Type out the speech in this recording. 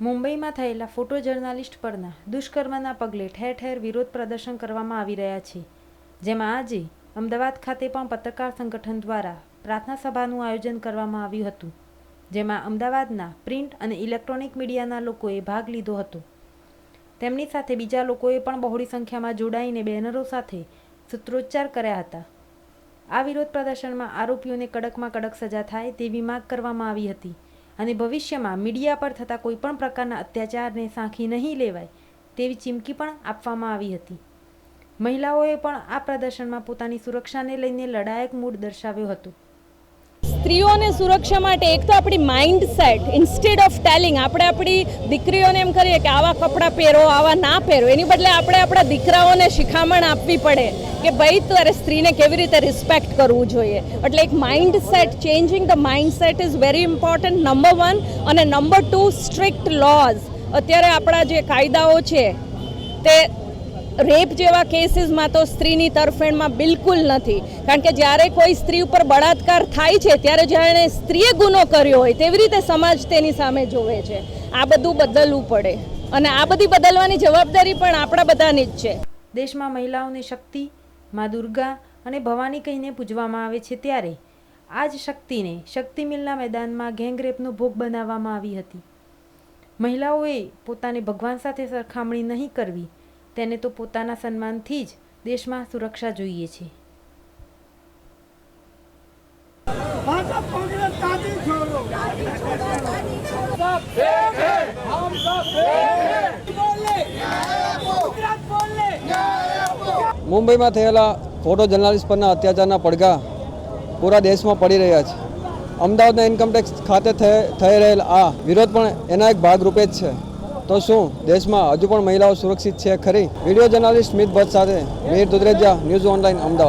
મુંબઈમાં થયેલા photo journalist પરના દુષ્કર્મના પગલે ઠેર ઠેર વિરોધ પ્રદર્શન કરવામાં આવી રહ્યા છે. જેમાં આજે અમદાવાદ ખાતે પણ પત્રકાર સંગઠન દ્વારા પ્રાર્થના સભાનું આયોજન કરવામાં આવ્યું હતું, જેમાં અમદાવાદના પ્રિન્ટ અને ઇલેક્ટ્રોનિક મીડિયાના લોકોએ ભાગ લીધો હતો. તેમની સાથે બીજા લોકોએ પણ બહોળી સંખ્યામાં જોડાઈને બેનરો સાથે સૂત્રોચ્ચાર કર્યા હતા. આ વિરોધ પ્રદર્શનમાં આરોપીઓને કડકમાં કડક સજા થાય તેવી માંગ કરવામાં આવી હતી. અને ભવિષ્યમાં મીડિયા પર થતા કોઈપણ પ્રકારના અત્યાચારને સાંખી નહીં લેવાય તેવી ચીમકી પણ આપવામાં આવી હતી. મહિલાઓએ પણ આ પ્રદર્શનમાં પોતાની સુરક્ષાને લઈને લડાયક મૂડ દર્શાવ્યો હતો. સ્ત્રીઓને સુરક્ષા માટે એક તો આપણી mindset instead of telling આપણે આપણી દીકરીઓને એમ કરીએ કે આવા કપડાં પહેરો, આવા ના પહેરો, એની બદલે આપણે આપણા દીકરાઓને શિખામણ આપવી પડે કે ભાઈ તારે સ્ત્રીને કેવી રીતે રિસ્પેક્ટ કરવું જોઈએ. એટલે એક mindset changing the mindset is very important number one અને નંબર ટુ સ્ટ્રિક્ટ લોઝ અત્યારે આપણા જે કાયદાઓ છે, તે રેપ જેવા કેસીસમાં તો સ્ત્રીની તરફેણમાં બિલકુલ નથી. કારણ કે જ્યારે કોઈ સ્ત્રી ઉપર બળાત્કાર થાય છે, ત્યારે જ્યારે સ્ત્રીએ ગુનો કર્યો હોય, તેવી રીતે સમાજ તેની સામે જોવે છે. આ બધું બદલવું પડે. અને આ બધી બદલવાની જવાબદારી પણ આપણા બધાની જ છે. દેશમાં મહિલાઓની શક્તિ, મા દુર્ગા અને ભવાની કહીને પૂજવામાં આવે છે ત્યારે આ જ શક્તિને શક્તિ મિલના મેદાનમાં ગેંગરેપનો ભોગ બનાવવામાં આવી હતી. મહિલાઓએ પોતાને ભગવાન સાથે સરખામણી નહીં કરવી. તેને તો પોતાના સન્માનથી જ દેશમાં સુરક્ષા જોઈએ છે. ભાજપ કોંગ્રેસ દાદી છોડો. મુંબઈમાં થયેલા ફોટો જર્નાલિસ્ટ પરના અત્યાચારના પડઘા પૂરા દેશમાં પડી રહ્યા છે. અમદાવાદના ઇન્કમટેક્સ ખાતે થઈ થઈ રહેલ આ વિરોધ પણ એના એક ભાગરૂપે જ છે. તો શું, દેશમાં હજુ પણ મહિલાઓ સુરક્ષિત છે ખરી? વીડિયો જર્નાલિસ્ટ સ્મિત ભટ્ટ સાથે મીર દુધરેજા, ન્યૂઝ ઓનલાઈન અમદાવાદ.